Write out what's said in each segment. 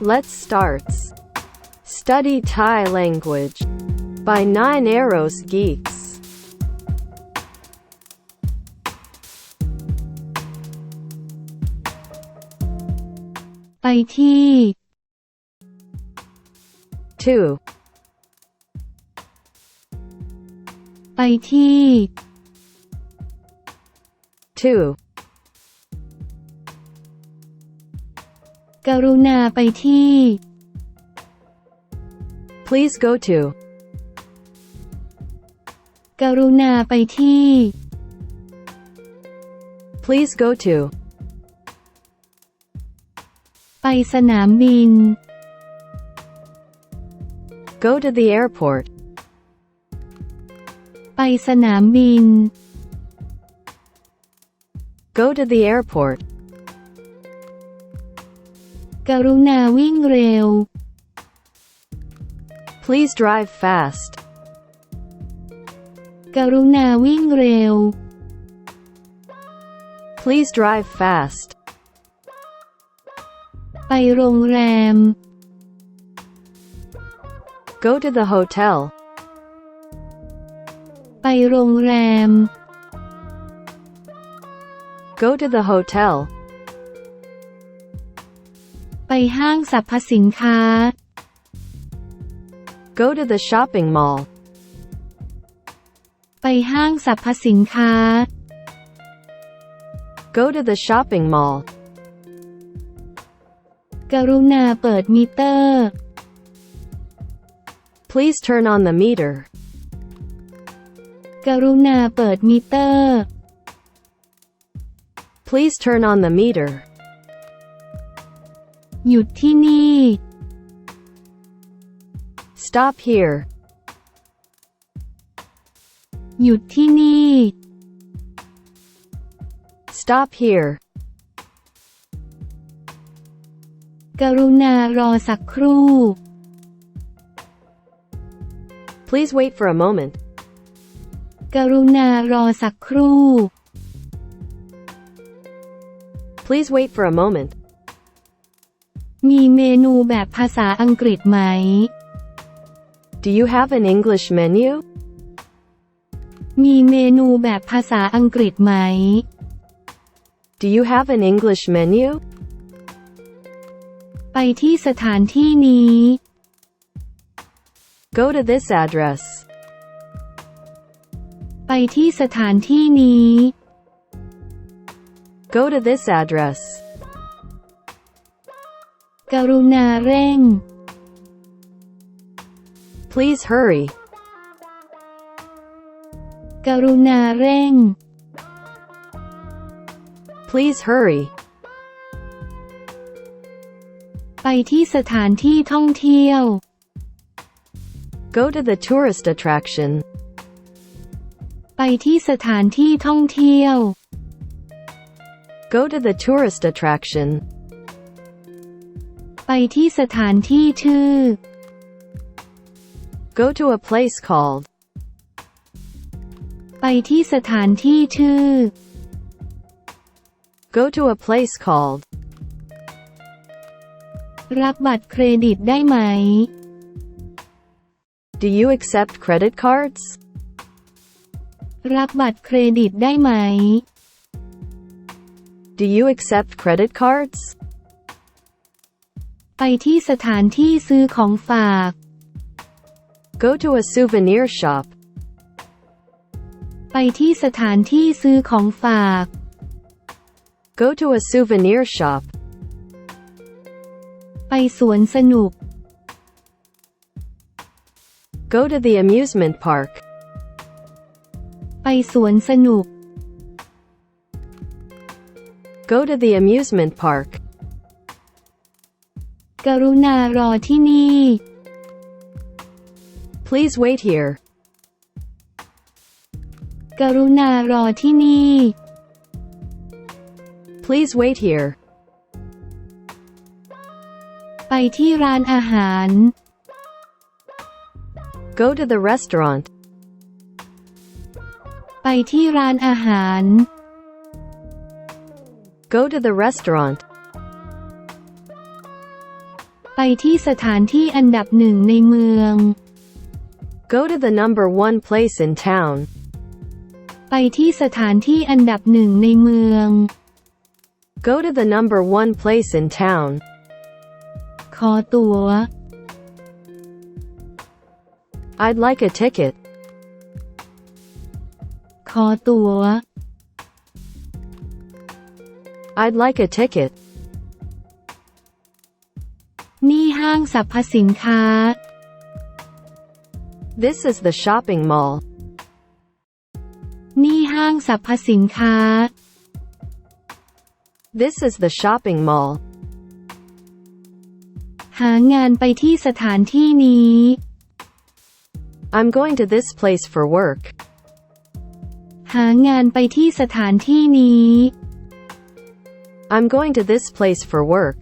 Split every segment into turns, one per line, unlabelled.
Let's start. Study Thai language by Nine Arrows Geeks.
ไปที่
2.
ไปที่
2.
กรุณาไปที่
Please go to.
กรุณาไปที่
Please go to.
ไปสนามบิน
Go to the airport.
ไปสนามบิน
Go to the airport.
กรุณาวิ่งเร็ว
Please drive fast.
กรุณาวิ่งเร็ว
Please drive fast.
ไปโรงแรม
Go to the hotel.
ไปโรงแรม
Go to the hotel.
ไปห้างสรรพสินค้า
Go to the shopping mall.
ไปห้างสรรพสินค้า
Go to the shopping mall.
กรุณาเปิดมิเตอร์
Please turn on the meter.
กรุณาเปิดมิเตอร์
Please turn on the meter.
หยุดที่นี่
Stop here.
หยุดที่นี่
Stop here.
กรุณารอสักครู่
Please wait for a moment.
กรุณารอสักครู่
Please wait for a moment.
มีเมนูแบบภาษาอังกฤษไหม
Do you have an English menu?
มีเมนูแบบภาษาอังกฤษไหม
Do you have an English menu?
ไปที่สถานที่นี้
Go to this address.
ไปที่สถานที่นี้
Go to this address.
กรุณาเร่ง
Please hurry.
กรุณาเร่ง
Please hurry.
ไปที่สถานที่ท่องเที่ยว
Go to the tourist attraction.
ไปที่สถานที่ท่องเที่ยว
Go to the tourist attraction.
ไปที่สถานที่ชื่อ
Go to a place called.
ไปที่สถานที่ชื่อ
Go to a place called.
รับบัตรเครดิตได้ไหม
Do you accept credit cards?
รับบัตรเครดิตได้ไหม
Do you accept credit cards?
ไปที่สถานที่ซื้อของฝาก
Go to a souvenir shop.
ไปที่สถานที่ซื้อของฝาก
Go to a souvenir shop.
ไปสวนสนุก
Go to the amusement park.
ไปสวนสนุก
Go to the amusement park.
กรุณารอที่นี่
Please wait here.
กรุณารอที่นี่
Please wait here.
ไปที่ร้านอาหาร
Go to the restaurant.
ไปที่ร้านอาหาร
Go to the restaurant.
ที่สถานที่อันดับหนึ่งในเมือง
Go to the number one place in town.
ไปที่สถานที่อันดับหนึ่งในเมือง
Go to the number one place in town.
ขอตั๋ว
I'd like a ticket.
ขอตั๋ว
I'd like a ticket.
นี่ห้างสรรพสินค้า
This is the shopping mall.
นี่ห้างสรรพสินค้า
This is the shopping mall.
หางานไปที่สถานที่นี้
I'm going to this place for work.
หางานไปที่สถานที่นี้
I'm going to this place for work.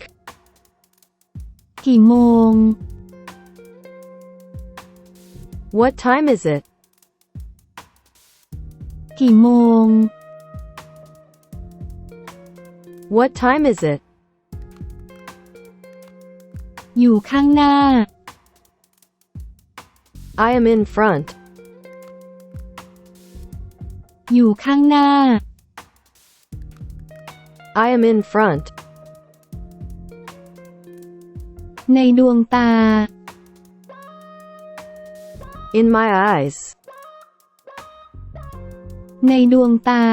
กี่โมง
What time is it?
กี่โมง
What time is it?
อยู่ข้างหน้า
I am in front.
อยู่ข้างหน้า
I am in front.
ในดวงตา
In my eyes.
ในดวงตา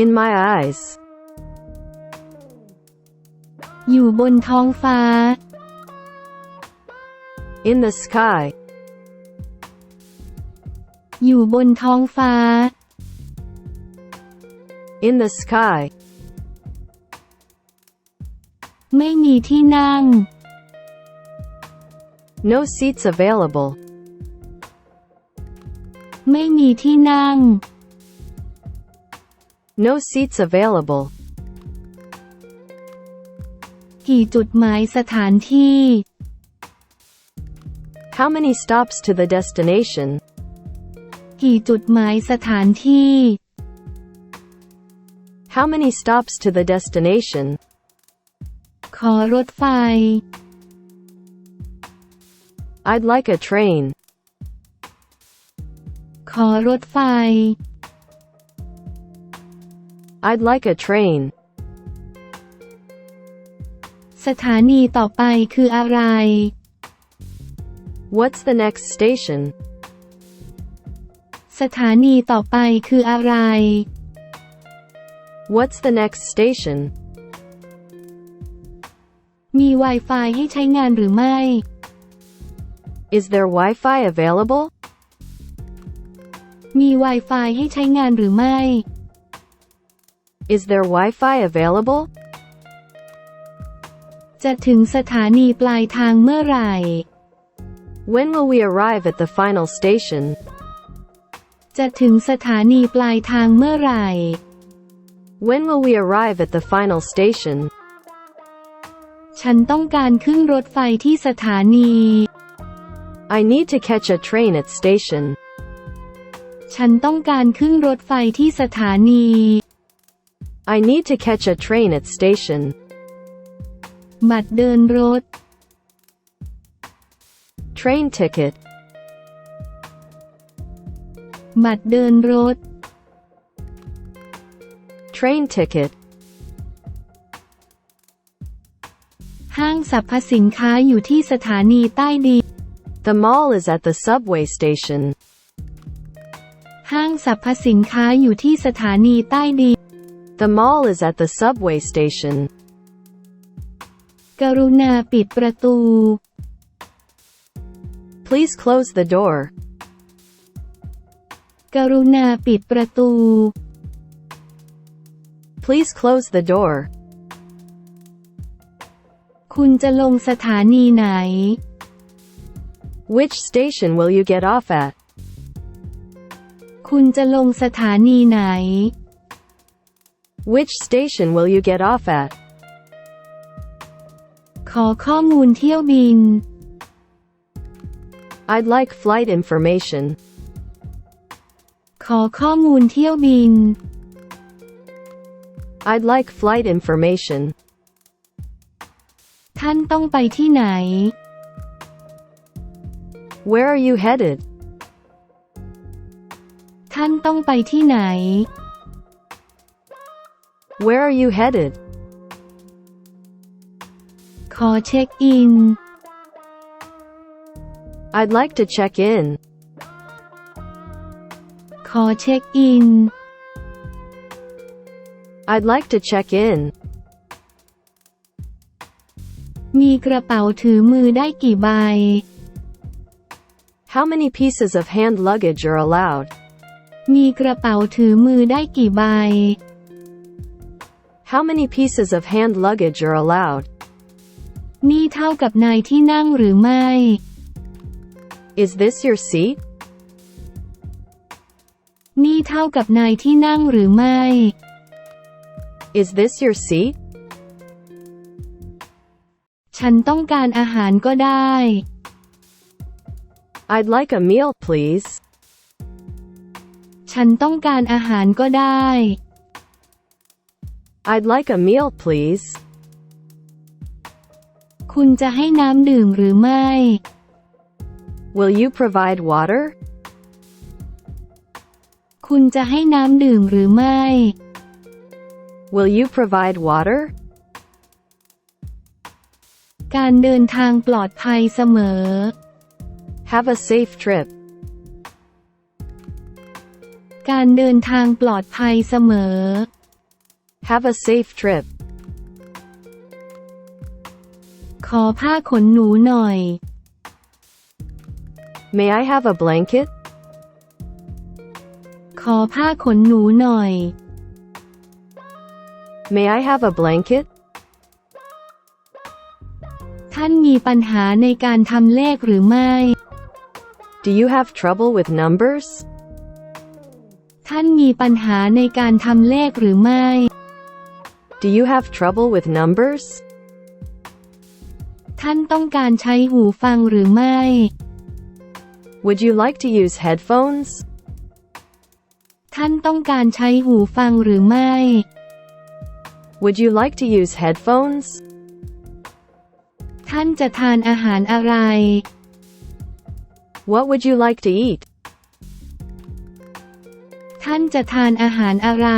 In my eyes.
อยู่บนท้องฟ้า
In the sky.
อยู่บนท้องฟ้า
In the sky.
ไม่มีที่นั่ง
No seats available.
ไม่มีที่นั่ง
No seats available.
กี่จุดหมายสถานที่
How many stops to the destination?
กี่จุดหมายสถานที่
How many stops to the destination?
ขอรถไฟ
I'd like a train.
ขอรถไฟ
I'd like a train.
สถานีต่อไปคืออะไร
What's the next station?
สถานีต่อไปคืออะไร
What's the next station?
มี Wi-Fi ให้ใช้งานหรือไม่
Is there Wi-Fi available?
มี Wi-Fi ให้ใช้งานหรือไม่
Is there Wi-Fi available?
จะถึงสถานีปลายทางเมื่อไหร่
When will we arrive at the final station?
จะถึงสถานีปลายทางเมื่อไหร่
When will we arrive at the final station?
ฉันต้องการขึ้นรถไฟที่สถานี
I need to catch a train at station.
ฉันต้องการขึ้นรถไฟที่สถานี
I need to catch a train at station.
บัตรเดินรถ
Train ticket.
บัตรเดินรถ
Train ticket.
ห้างสรรพสินค้าอยู่ที่สถานีใต้ดิน
The mall is at the subway station.
ห้างสรรพสินค้าอยู่ที่สถานีใต้ดิน
The mall is at the subway station.
กรุณาปิดประตู
Please close the door.
กรุณาปิดประตู
Please close the door.
คุณจะลงสถานีไหน
Which station will you get off at?
คุณจะลงสถานีไหน
Which station will you get off at?
ขอข้อมูลเที่ยวบิน
I'd like flight information.
ขอข้อมูลเที่ยวบิน
I'd like flight information.
ท่านต้องไปที่ไหน
Where are you headed?
ท่านต้องไปที่ไหน
Where are you headed?
ขอเช็คอิน
I'd like to check in.
ขอเช็คอิน
I'd like to check in.
มีกระเป๋าถือมือได้กี่ใบ
How many pieces of hand luggage are allowed?
มีกระเป๋าถือมือได้กี่ใบ
How many pieces of hand luggage are allowed?
นี่เท่ากับนายที่นั่งหรือไม่
Is this your seat?
นี่เท่ากับนายที่นั่งหรือไม่
Is this your seat?
ฉันต้องการอาหารก็ได้
I'd like a meal, please.
ฉันต้องการอาหารก็ได้
I'd like a meal, please.
คุณจะให้น้ำดื่มหรือไม่
Will you provide water?
คุณจะให้น้ำดื่มหรือไม่
Will you provide water?
การเดินทางปลอดภัยเสมอ
Have a safe trip.
การเดินทางปลอดภัยเสมอ
Have a safe trip.
ขอผ้าขนหนูหน่อย
May I have a blanket?
ขอผ้าขนหนูหน่อย
May I have a blanket?
ท่านมีปัญหาในการทำเลขหรือไม่
Do you have trouble with numbers?
ท่านมีปัญหาในการทำเลขหรือไม่
Do you have trouble with numbers?
ท่านต้องการใช้หูฟังหรือไม่
Would you like to use headphones?
ท่านต้องการใช้หูฟังหรือไม่
Would you like to use headphones?
ท่านจะทานอาหารอะไร
What would you like to eat?
ท่านจะทานอาหารอะไร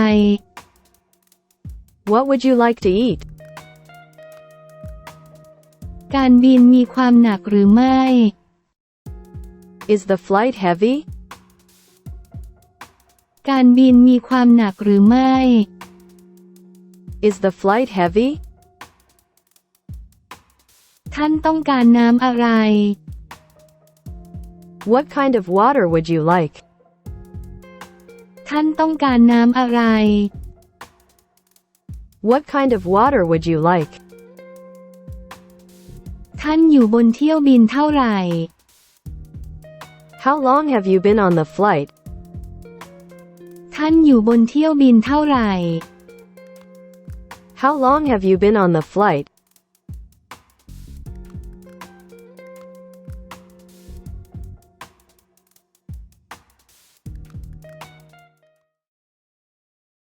What would you like to eat?
การบินมีความหนักหรือไม่
Is the flight heavy?
การบินมีความหนักหรือไม่
Is the flight heavy?
ท่านต้องการน้ำอะไร
What kind of water would you like?
ท่านต้องการน้ำอะไร
What kind of water would you like?
ท่านอยู่บนเที่ยวบินเท่าไหร่
How long have you been on the flight?
ท่านอยู่บนเที่ยวบินเท่าไหร่
How long have you been on the flight?